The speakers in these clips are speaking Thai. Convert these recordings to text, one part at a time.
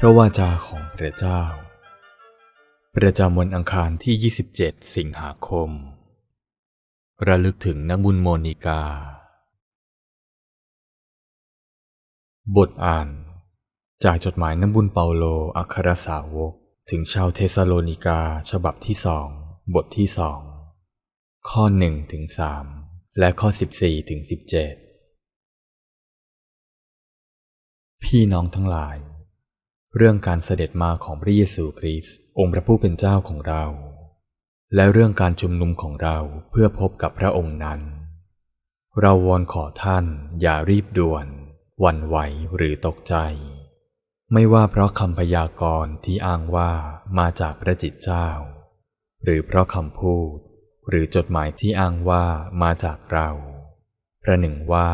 พระวาจาของพระเจ้า ประจำวันอังคารที่ 27 สิงหาคม ระลึกถึงนักบุญโมนิกา บทอ่าน จากจดหมายน้ำบุญเปาโลอัครสาวก ถึงชาวเทสโลนิกาฉบับที่สองบทที่สองข้อหนึ่งถึงสามและข้อสิบสี่ถึงสิบเจ็ดพี่น้องทั้งหลาย เรื่องการเสด็จมาของพระเยซูคริสต์องค์พระผู้เป็นเจ้าของเรา และเรื่องการชุมนุมของเราเพื่อพบกับพระองค์นั้น เราวอนขอท่านอย่ารีบด่วนวันไหวหรือตกใจ ไม่ว่าเพราะคำพยากรณ์ที่อ้างว่ามาจากพระจิตเจ้า หรือเพราะคำพูด หรือจดหมายที่อ้างว่ามาจากเราประหนึ่งว่า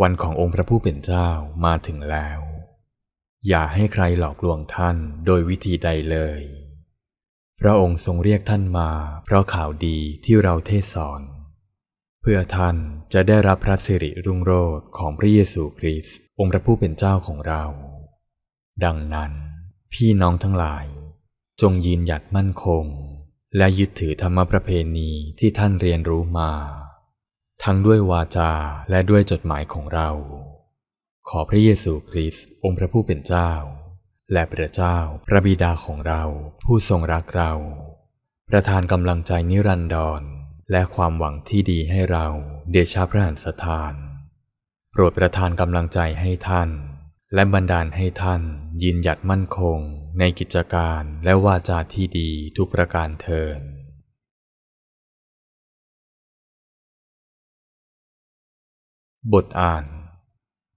วันขององค์พระผู้เป็นเจ้ามาถึงแล้ว อย่าให้ใครหลอกลวงท่านโดยวิธีใดเลย พระองค์ทรงเรียกท่านมา เพราะข่าวดีที่เราเทศสอน เพื่อท่านจะได้รับพระสิริรุ่งโรจน์ของพระเยซูคริสต์องค์พระผู้เป็นเจ้าของเรา ดังนั้น พี่น้องทั้งหลาย จงยืนหยัดมั่นคง และยึดถือธรรมประเพณีที่ท่านเรียนรู้มา ทั้งด้วยวาจาและด้วยจดหมายของเรา ขอพระเยซูคริสต์องค์พระผู้เป็นเจ้า และพระเจ้าพระบิดาของเราผู้ทรงรักเรา ประทานกำลังใจนิรันดร และความหวังที่ดีให้เราเดชาพระหันสถาน โปรดประทานกำลังใจให้ท่าน และบันดาลให้ท่านยืนหยัดมั่นคง ในกิจการและวาจาที่ดีทุกประการเทินบทอ่าน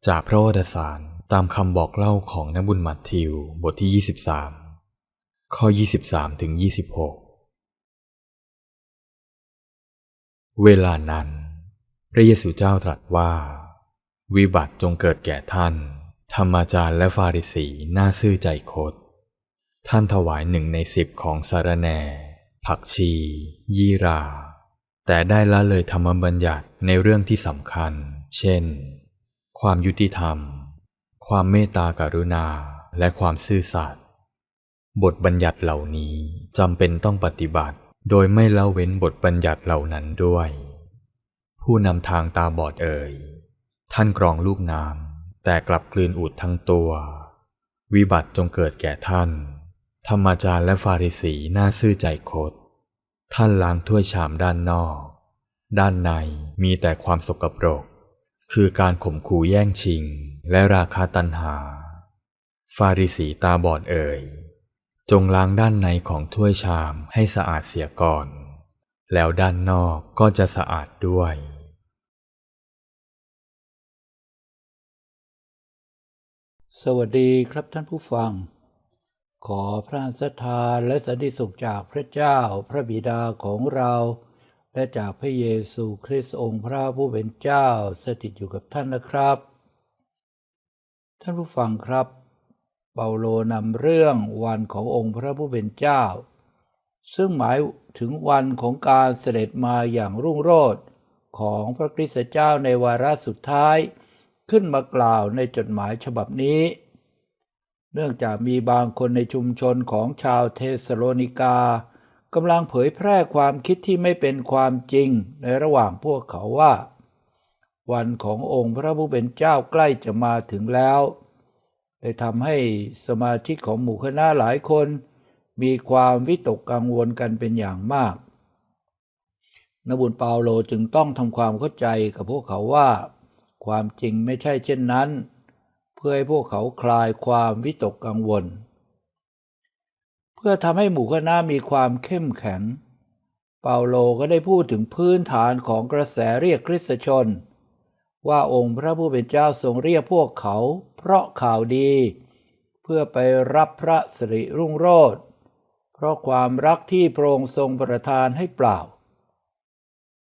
จากพระวรสารตามคำบอกเล่าของนบุญมัทธิวบทที่ 23 ข้อ 23ถึง26 เวลานั้น พระเยซูเจ้าตรัสว่า วิบัติจงเกิดแก่ท่าน ธรรมาจารย์และฟาริสีน่าซื่อใจคด ท่านถวายหนึ่งในสิบของสารแน ผักชี ยี่รา แต่ได้ละเลยธรรมบัญญัติในเรื่องที่สำคัญ เช่น ความยุติธรรม ความเมตตากรุณา และความซื่อสัตย์ บทบัญญัติเหล่านี้จำเป็นต้องปฏิบัติ โดยไม่ละเว้นบทบัญญัติเหล่านั้นด้วย ผู้นำทางตาบอดเอ่ย ท่านกรองลูกน้ำแต่กลับกลืนอูดทั้งตัว วิบัติจงเกิดแก่ท่าน ธรรมาจารย์และฟาริสีน่าซื่อใจคด ท่านล้างถ้วยชามด้านนอก ด้านในมีแต่ความสกปรก คือการข่มขู่แย่งชิง และราคาตันหา ฟาริสีตาบอดเอ่ย จงล้างด้านในของถ้วยชามให้สะอาดเสียก่อน แล้วด้านนอกก็จะสะอาดด้วย สวัสดีครับท่านผู้ฟัง ขอพระสัทธาและสันติสุขจากพระเจ้าพระบิดาของเรา และจากพระเยซูคริสต์องค์พระผู้เป็นเจ้าสถิตอยู่กับท่านนะครับ ท่านผู้ฟังครับ เปาโลนำเรื่องวันขององค์พระผู้เป็นเจ้า ซึ่งหมายถึงวันของการเสด็จมาอย่างรุ่งโรจน์ของพระคริสต์เจ้าในวาระสุดท้ายขึ้นมากล่าวในจดหมายฉบับนี้ เนื่องจากมีบางคนในชุมชนของชาวเทสโลนิกา กำลังเผยแพร่ความคิดที่ไม่เป็นความจริงในระหว่างพวกเขาว่า วันขององค์พระผู้เป็นเจ้าใกล้จะมาถึงแล้วเลยทำให้สมาชิกของหมู่คณะหลายคน มีความวิตกกังวลกันเป็นอย่างมากนบุญเปาโลจึงต้องทำความเข้าใจกับพวกเขาว่า ความจริงไม่ใช่เช่นนั้น เพื่อให้พวกเขาคลายความวิตกกังวล พื่อทำให้หมู่คณะมีความเข้มแข็ง เปาโลก็ได้พูดถึงพื้นฐานของกระแสเรียกคริสตชน ว่าองค์พระผู้เป็นเจ้าทรงเรียกพวกเขา เพราะข่าวดี เพื่อไปรับพระสิริรุ่งโรจน์เพราะความรักที่พระองค์ทรงประทานให้เปล่า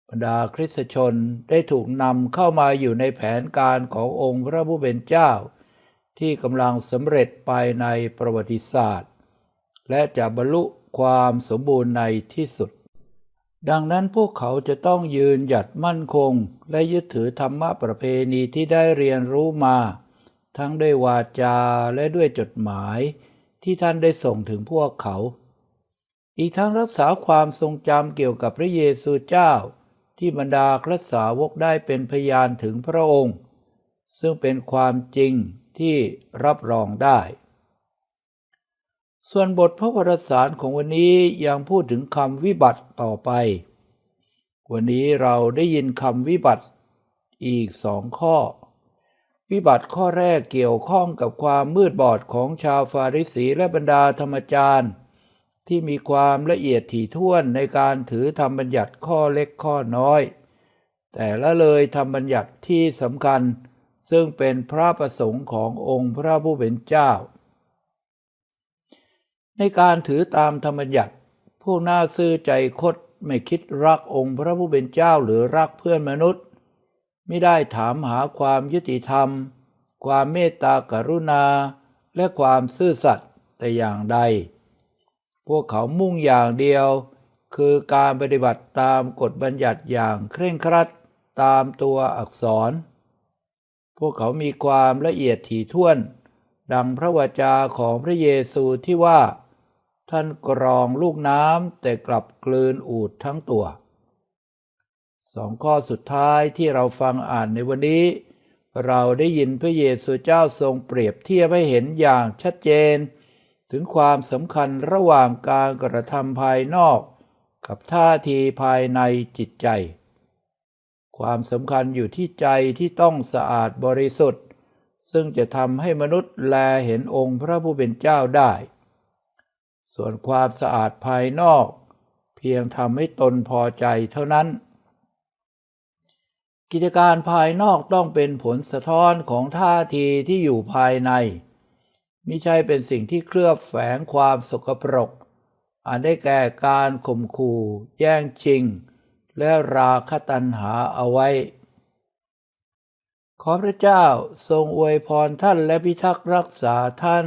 บรรดาคริสตชนได้ถูกนำเข้ามาอยู่ในแผนการขององค์พระผู้เป็นเจ้า ที่กำลังสำเร็จไปในประวัติศาสตร์ และจะบรรลุความสมบูรณ์ในที่สุด ดังนั้นพวกเขาจะต้องยืนหยัดมั่นคง และยึดถือธรรมะประเพณีที่ได้เรียนรู้มา ทั้งด้วยวาจาและด้วยจดหมายที่ท่านได้ส่งถึงพวกเขา อีกทั้งรักษาความทรงจำเกี่ยวกับพระเยซูเจ้า ที่บรรดาครสสาวกได้เป็นพยานถึงพระองค์ ซึ่งเป็นความจริงที่รับรองได้ ส่วนบทพระวรสารของวันนี้ยังพูดถึงคำวิบัติต่อไป วันนี้เราได้ยินคำวิบัติอีกสองข้อ วิบัติข้อแรกเกี่ยวข้องกับความมืดบอดของชาวฟาริสีและบรรดาธรรมจารย์ ที่มีความละเอียดถี่ถ้วนในการถือธรรมบัญญัติข้อเล็กข้อน้อย แต่ละเลยธรรมบัญญัติที่สำคัญ ซึ่งเป็นพระประสงค์ขององค์พระผู้เป็นเจ้า ในการถือตามธรรมบัญญัติพวกน่าซื่อใจคดไม่คิดรักองค์พระผู้เป็นเจ้าหรือรักเพื่อนมนุษย์ ไม่ได้ถามหาความยุติธรรม ความเมตตากรุณา และความซื่อสัตย์แต่อย่างใด พวกเขามุ่งอย่างเดียว คือการปฏิบัติตามกฎบัญญัติอย่างเคร่งครัดตามตัวอักษร พวกเขามีความละเอียดถี่ถ้วน ดังพระวจาของพระเยซูที่ว่า ท่านกรองลูกน้ำแต่กลับกลืนอูดทั้งตัวสองข้อสุดท้ายที่เราฟังอ่านในวันนี้ เราได้ยินพระเยซูเจ้าทรงเปรียบเทียบให้เห็นอย่างชัดเจน ถึงความสำคัญระหว่างการกระทำภายนอก กับท่าทีภายในจิตใจ ความสำคัญอยู่ที่ใจที่ต้องสะอาดบริสุทธิ์ ซึ่งจะทำให้มนุษย์แลเห็นองค์พระผู้เป็นเจ้าได้ ส่วนความสะอาดภายนอก เพียงทำให้ตนพอใจเท่านั้น กิจการภายนอกต้องเป็นผลสะท้อนของท่าทีที่อยู่ภายในมิใช่เป็นสิ่งที่เคลือบแฝงความสกปรก อันได้แก่การข่มขู่ แย่งชิง และราคะตัณหาเอาไว้ ขอพระเจ้าทรงอวยพรท่านและพิทักษ์รักษาท่าน